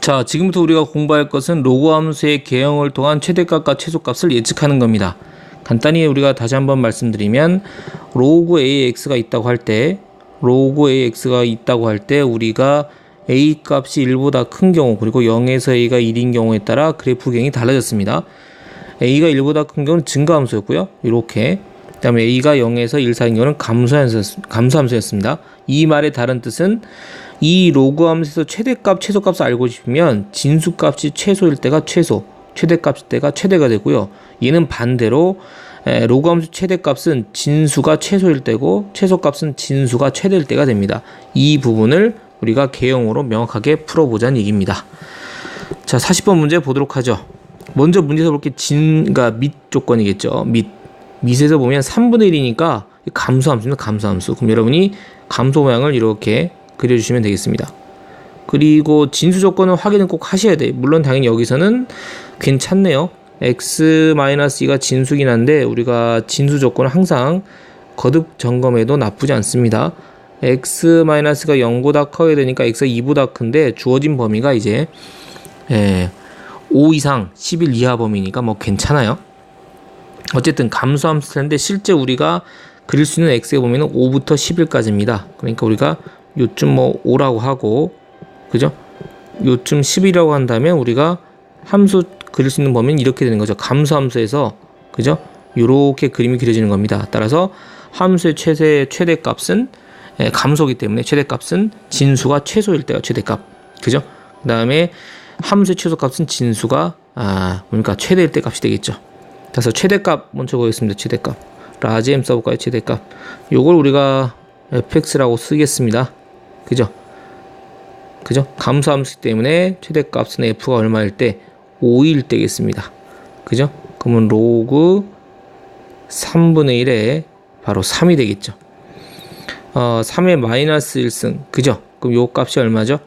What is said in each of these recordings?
자, 지금부터 우리가 공부할 것은 로그 함수의 개형을 통한 최대값과 최소값을 예측하는 겁니다. 간단히 우리가 다시 한번 말씀드리면 로그 AX가 있다고 할 때 로그 AX가 있다고 할 때 우리가 A 값이 1보다 큰 경우 그리고 0에서 A가 1인 경우에 따라 그래프 경이 달라졌습니다. A가 1보다 큰 경우는 증가함수였고요. 이렇게 그다음에 A가 0에서 1 사이인 경우는 감소함수, 감소함수였습니다. 이 말의 다른 뜻은 이 로그 함수에서 최대값, 최소값을 알고 싶으면 진수값이 최소일 때가 최소, 최대값일 때가 최대가 되고요. 얘는 반대로 에, 로그 함수 최대값은 진수가 최소일 때고 최소값은 진수가 최대일 때가 됩니다. 이 부분을 우리가 개형으로 명확하게 풀어보자는 얘기입니다. 자, 40번 문제 보도록 하죠. 먼저 문제에서 볼게 진, 그러니까 밑 조건이겠죠. 밑. 밑에서 보면 3분의 1이니까 감소함수입니다. 감소함수. 그럼 여러분이 감소 모양을 이렇게 그려주시면 되겠습니다. 그리고 진수 조건은 확인을 꼭 하셔야 돼요. 물론 당연히 여기서는 괜찮네요. x-2가 진수긴 한데 우리가 진수 조건은 항상 거듭 점검해도 나쁘지 않습니다. x-가 0보다 커야 되니까 x가 2보다 큰데 주어진 범위가 이제 예, 5 이상 10일 이하 범위니까 뭐 괜찮아요. 어쨌든 감소함수 텐데 실제 우리가 그릴 수 있는 x의 범위는 5부터 10일까지입니다. 그러니까 우리가 요쯤 뭐 5라고 하고 그죠? 요쯤 10이라고 한다면 우리가 함수 그릴 수 있는 범위는 이렇게 되는 거죠. 감소함수에서 그죠? 요렇게 그림이 그려지는 겁니다. 따라서 함수의 최대 최대값은 예, 감소기 때문에 최대값은 진수가 최소일 때가 최대값. 그죠? 그다음에 함수의 최소값은 진수가 아, 뭡니까? 최대일 때 값이 되겠죠. 그래서 최대값 먼저 보겠습니다. 최대값. 라지 M 써볼까요? 최대값. 요걸 우리가 fx라고 쓰겠습니다. 그죠? 그죠? 감소함수 때문에 최대값은 f가 얼마일 때 5일 때겠습니다. 그죠? 그러면 로그 3분의 1에 바로 3이 되겠죠. 어, 3의 마이너스 1승. 그죠? 그럼 요 값이 얼마죠?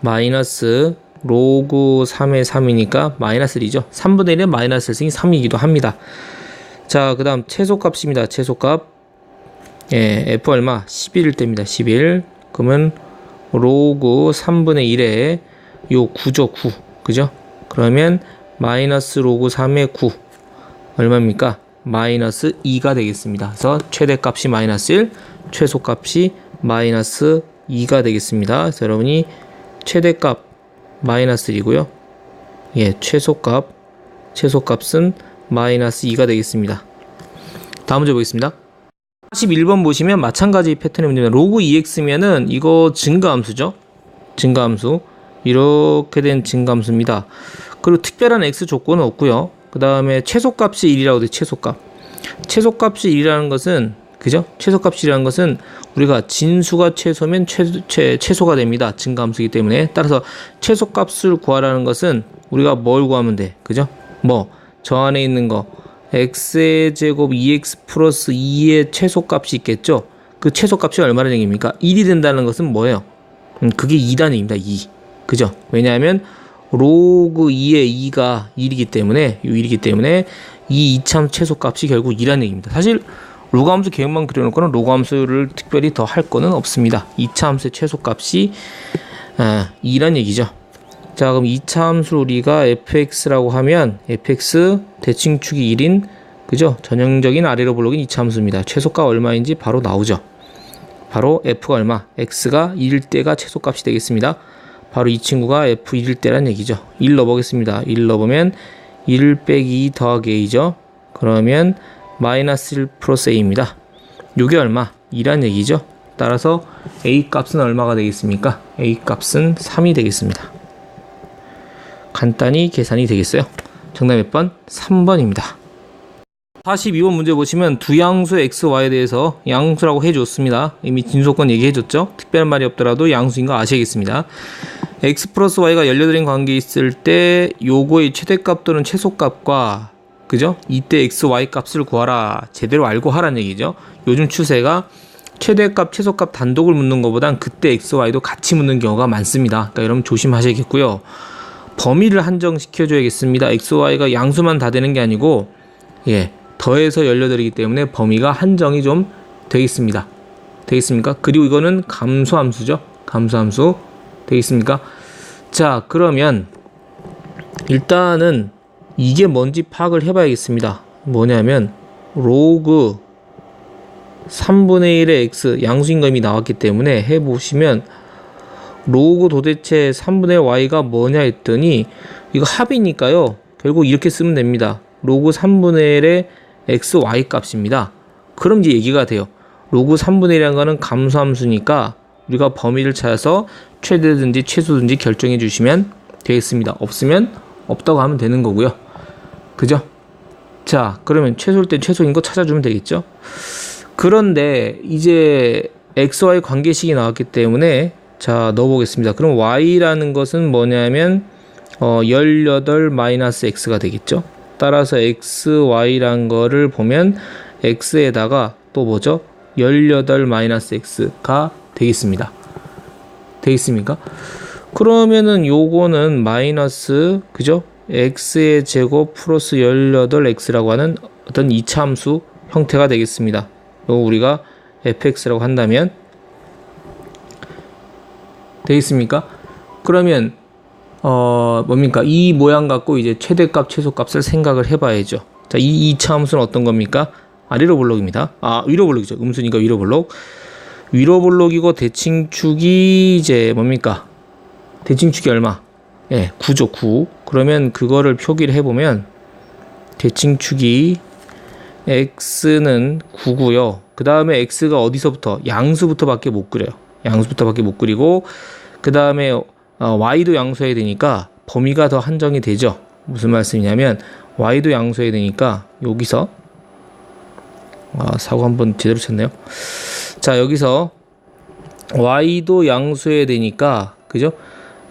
마이너스 로그 3의 3이니까 마이너스 1이죠. 3분의 1은 마이너스 1승이 3이기도 합니다. 자, 그 다음 최소값입니다. 최소값. 예, F 얼마? 11일 때입니다. 11. 그러면 로그 3분의 1에 요 9죠. 9. 그죠? 그러면 마이너스 로그 3의 9. 얼마입니까? 마이너스 2가 되겠습니다. 그래서 최대값이 마이너스 1, 최소값이 마이너스 2가 되겠습니다. 그래서 여러분이 최대값 마이너스 1이고요. 예, 최소값, 최소값은 마이너스 2가 되겠습니다. 다음 문제 보겠습니다. 41번 보시면 마찬가지 패턴의 문제입니다. 로그 2x면은 이거 증가함수죠. 증가함수. 이렇게 된 증가함수입니다. 그리고 특별한 x 조건은 없고요. 그 다음에 최소값이 1이라고 돼 최소값. 최소값이 1이라는 것은 그죠? 최소값이라는 것은 우리가 진수가 최소면 최, 최, 최소가 됩니다. 증가함수이기 때문에 따라서 최소값을 구하라는 것은 우리가 뭘 구하면 돼? 그죠? 뭐 저 안에 있는 거 x의 제곱 2x 플러스 2의 최소값이 있겠죠? 그 최소값이 얼마나 얘기입니까? 1이 된다는 것은 뭐예요? 음, 그게 2라는 얘기입니다. 2. 그죠? 왜냐하면 로그 2의 2가 1이기 때문에 1이기 때문에 이 이참 최소값이 결국 2라는 얘기입니다. 사실 로그 함수 개혁만 그려놓고는 로그 함수를 특별히 더 할 거는 없습니다. 2차 함수의 최소값이 아, 2란 얘기죠. 자 그럼 2차 함수 우리가 fx라고 하면 fx 대칭축이 1인 그죠? 전형적인 아래로 블록인 2차 함수입니다. 최소값 얼마인지 바로 나오죠. 바로 f가 얼마? x가 1일 때가 최소값이 되겠습니다. 바로 이 친구가 f1일 때란 얘기죠. 1 넣어보겠습니다. 1 넣어보면 1 빼기 2 더하기 a죠. 그러면 마이너스 1 플러스 a입니다. 요게 얼마? 2란 얘기죠. 따라서 a 값은 얼마가 되겠습니까? a 값은 3이 되겠습니다. 간단히 계산이 되겠어요. 정답 몇 번? 3번입니다. 42번 문제 보시면 두 양수 x, y에 대해서 양수라고 해줬습니다. 이미 진소건 얘기해줬죠? 특별한 말이 없더라도 양수인 거 아시겠습니다. x 플러스 y가 18인 관계 있을 때 요거의 최대값 또는 최소값과 그죠? 이때 x, y 값을 구하라. 제대로 알고 하라는 얘기죠. 요즘 추세가 최대값, 최소값 단독을 묻는 것보단 그때 x, y도 같이 묻는 경우가 많습니다. 그러니까 여러분 조심하셔야겠고요. 범위를 한정시켜줘야겠습니다. x, y가 양수만 다 되는 게 아니고 예 더해서 18이기 때문에 범위가 한정이 좀 되겠습니다. 되겠습니까? 그리고 이거는 감소함수죠. 감소함수 되겠습니까? 자, 그러면 일단은 이게 뭔지 파악을 해봐야겠습니다. 뭐냐면 로그 3분의 1의 x 양수인감이 나왔기 때문에 해보시면 로그 도대체 3분의 y가 뭐냐 했더니 이거 합이니까요. 결국 이렇게 쓰면 됩니다. 로그 3분의 1의 x, y 값입니다. 그럼 이제 얘기가 돼요. 로그 3분의 1이라는 거는 감소함수니까 우리가 범위를 찾아서 최대든지 최소든지 결정해 주시면 되겠습니다. 없으면 없다고 하면 되는 거고요. 그죠? 자, 그러면 최소일 땐 최소인 거 찾아주면 되겠죠? 그런데 이제 XY 관계식이 나왔기 때문에 자, 넣어보겠습니다. 그럼 Y라는 것은 뭐냐면 어, 18 마이너스 X가 되겠죠? 따라서 XY란 거를 보면 X에다가 또 뭐죠? 18 마이너스 X가 되겠습니다. 되겠습니까? 그러면은 요거는 마이너스 그죠? x의 제곱 플러스 18x라고 하는 어떤 이차함수 형태가 되겠습니다. 요 우리가 fx라고 한다면 되겠습니까? 그러면 어 뭡니까? 이 모양 갖고 이제 최대값 최소값을 생각을 해봐야죠. 자, 이 이차함수는 어떤 겁니까? 아래로 볼록입니다. 아 위로 볼록이죠. 음수니까 위로 볼록. 위로 볼록이고 대칭축이 이제 뭡니까? 대칭축이 얼마? 예, 9죠, 9. 그러면 그거를 표기를 해보면 대칭축이 x는 9고요. 그 다음에 x가 어디서부터? 양수부터밖에 못 그려요. 양수부터밖에 못 그리고 그 다음에 어, y도 양수해야 되니까 범위가 더 한정이 되죠. 무슨 말씀이냐면 y도 양수해야 되니까 여기서 아, 사고 한번 제대로 쳤네요. 자, 여기서 y도 양수해야 되니까 그죠?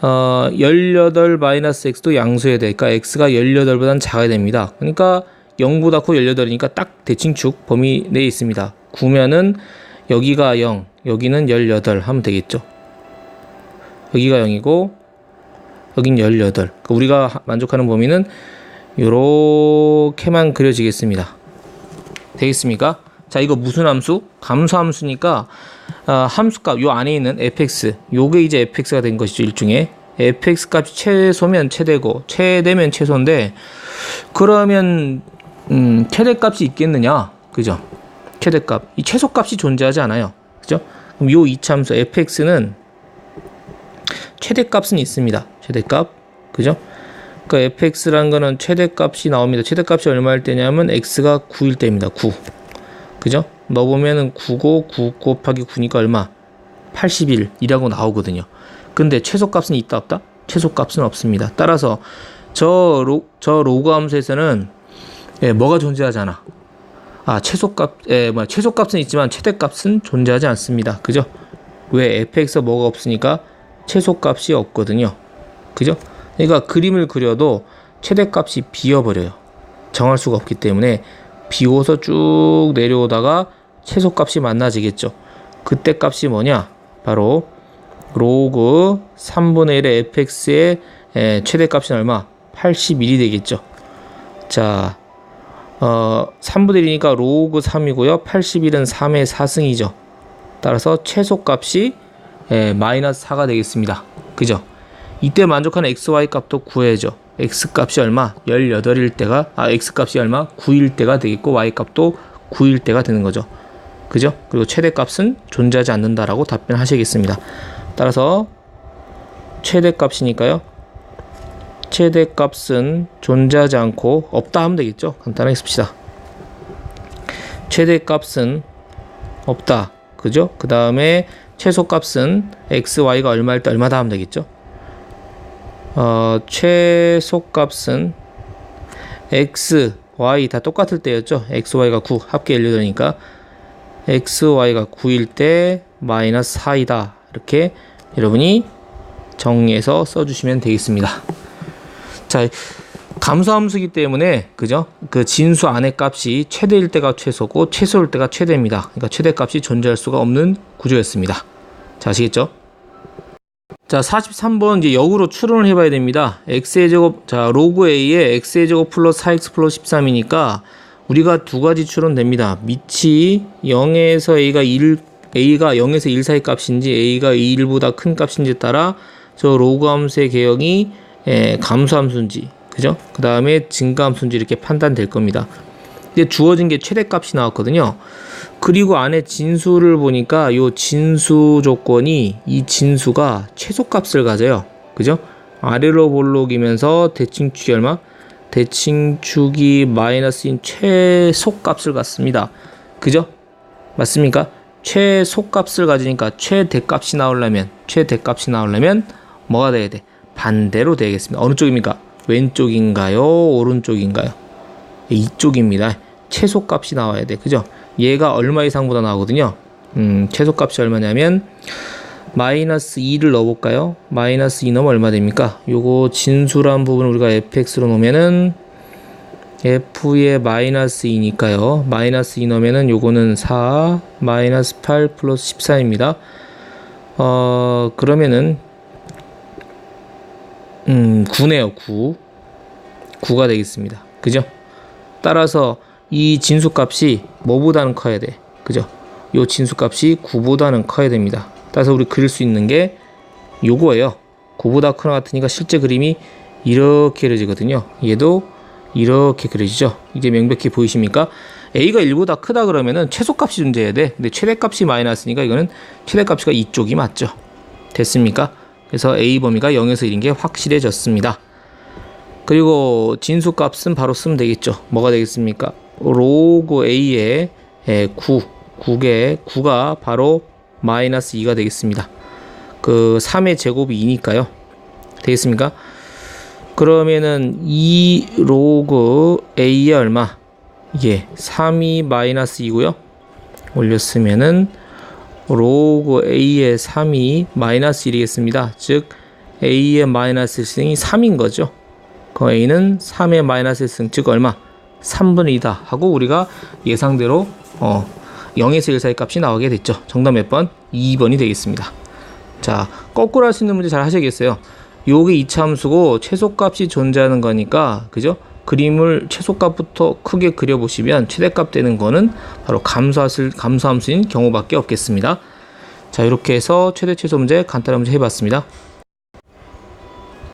어, 18 마이너스 x도 양수해야 되니까 x가 18보다는 작아야 됩니다. 그러니까 0보다 커 18이니까 딱 대칭축 범위 내에 있습니다. 9면은 여기가 0, 여기는 18 하면 되겠죠. 여기가 0이고 여긴 18. 그러니까 우리가 만족하는 범위는 이렇게만 그려지겠습니다. 되겠습니까? 자, 이거 무슨 함수? 감소함수니까 어, 함수값 요 안에 있는 fx 요게 이제 fx가 된 것이죠 일종의 fx 값이 최소면 최대고 최대면 최소인데 그러면 음, 최대 값이 있겠느냐 그죠 최대값 이 최소값이 존재하지 않아요 그죠 그럼 요 이차함수 fx는 최대값은 있습니다 최대값 그죠 그 fx라는 거는 최대값이 나옵니다 최대값이 얼마일 때냐면 x가 9일 때입니다 9 그죠 넣어보면은 9고 9 곱하기 9니까 얼마? 81이라고 나오거든요. 근데 최소값은 있다 없다? 최소값은 없습니다. 따라서 저, 로, 저 로그 함수에서는 예, 뭐가 존재하잖아. 아, 최소값, 예, 뭐, 최소값은 있지만 최대값은 존재하지 않습니다. 그죠? 왜 fx 뭐가 없으니까 최소값이 없거든요. 그죠? 그러니까 그림을 그려도 최대값이 비어버려요. 정할 수가 없기 때문에 비워서 쭉 내려오다가 최소값이 만나지겠죠. 그때 값이 뭐냐? 바로 로그 3분의 1의 fx의 최대값이 얼마? 81이 되겠죠. 자, 어, 3분의 1이니까 로그 3이고요. 81은 3의 4승이죠. 따라서 최소값이 에, 마이너스 4가 되겠습니다. 그죠? 이때 만족하는 xy 값도 구해야죠. x 값이 얼마? 18일 때가 아 x 값이 얼마? 9일 때가 되겠고 y 값도 9일 때가 되는 거죠. 그죠? 그리고 최대 값은 존재하지 않는다라고 답변하시겠습니다. 따라서 최대 값이니까요. 최대 값은 존재하지 않고 없다 하면 되겠죠. 간단하게 씁시다. 최대 값은 없다. 그죠? 그 다음에 최소 값은 x, y가 얼마일 때 얼마다 하면 되겠죠. 어, 최소 값은 x, y 다 똑같을 때였죠. x, y가 9 합계 18이니까 xy가 9일 때 마이너스 4이다. 이렇게 여러분이 정리해서 써주시면 되겠습니다. 자, 감소함수기 때문에 그죠? 그 진수 안의 값이 최대일 때가 최소고 최소일 때가 최대입니다. 그러니까 최대값이 존재할 수가 없는 구조였습니다. 자, 아시겠죠? 자, 43번 이제 역으로 추론을 해봐야 됩니다. x의 제곱, 자, 로그 a에 x의 제곱 플러스 4x 플러스 13이니까 우리가 두 가지 추론됩니다. 밑이 0에서 a가 1 a가 0에서 1 사이 값인지 a가 1보다 큰 값인지 따라 저 로그 함수의 개형이 에, 감소함수인지 그죠? 그 다음에 증가함수인지 이렇게 판단될 겁니다. 근데 주어진 게 최대값이 나왔거든요. 그리고 안에 진수를 보니까 요 진수 조건이 이 진수가 최소값을 가져요. 그죠? 아래로 볼록이면서 대칭축이 얼마? 대칭축이 마이너스인 최소값을 갖습니다. 그죠? 맞습니까? 최소값을 가지니까 최대값이 나오려면 최대값이 나오려면 뭐가 돼야 돼? 반대로 되겠습니다. 어느 쪽입니까? 왼쪽인가요? 오른쪽인가요? 이쪽입니다. 최소값이 나와야 돼. 그죠? 얘가 얼마 이상보다 나오거든요. 음, 최소값이 얼마냐면 마이너스 2를 넣어볼까요? 마이너스 2 넣으면 얼마 됩니까? 요거 진수란 부분 우리가 fx로 놓으면은 f의 마이너스 2니까요. 마이너스 2 넣으면은 요거는 4 마이너스 8 플러스 14입니다. 어 그러면은 음 9네요 9 9가 되겠습니다. 그죠? 따라서 이 진수값이 뭐보다는 커야 돼. 그죠? 요 진수값이 9보다는 커야 됩니다. 따라서 우리 그릴 수 있는 게 요거예요. 9보다 크나 같으니까 실제 그림이 이렇게 그려지거든요. 얘도 이렇게 그려지죠. 이제 명백히 보이십니까? a가 1보다 크다 그러면은 최소값이 존재해야 돼. 근데 최대값이 마이너스니까 이거는 최대값이 이쪽이 맞죠. 됐습니까? 그래서 a 범위가 0에서 1인 게 확실해졌습니다. 그리고 진수 값은 바로 쓰면 되겠죠. 뭐가 되겠습니까? 로그 a의 9, 9개, 9가 바로 마이너스 2가 되겠습니다. 그 3의 제곱이 2니까요. 되겠습니까? 그러면은 2 로그 a의 얼마? 예, 3이 마이너스 2고요. 올렸으면은 로그 a의 3이 마이너스 1이겠습니다. 즉 a의 마이너스 1승이 3인 거죠. 그 a는 3의 마이너스 1승 즉 얼마? 3분의 2다 하고 우리가 예상대로 어 0에서 1 사이 값이 나오게 됐죠. 정답 몇 번? 2번이 되겠습니다. 자, 거꾸로 할 수 있는 문제 잘 하셔야겠어요. 요게 이차함수고 최소값이 존재하는 거니까 그죠? 그림을 최소값부터 크게 그려보시면 최대값 되는 거는 바로 감소함수, 감소함수인 경우밖에 없겠습니다. 자, 이렇게 해서 최대 최소 문제 간단한 문제 해봤습니다.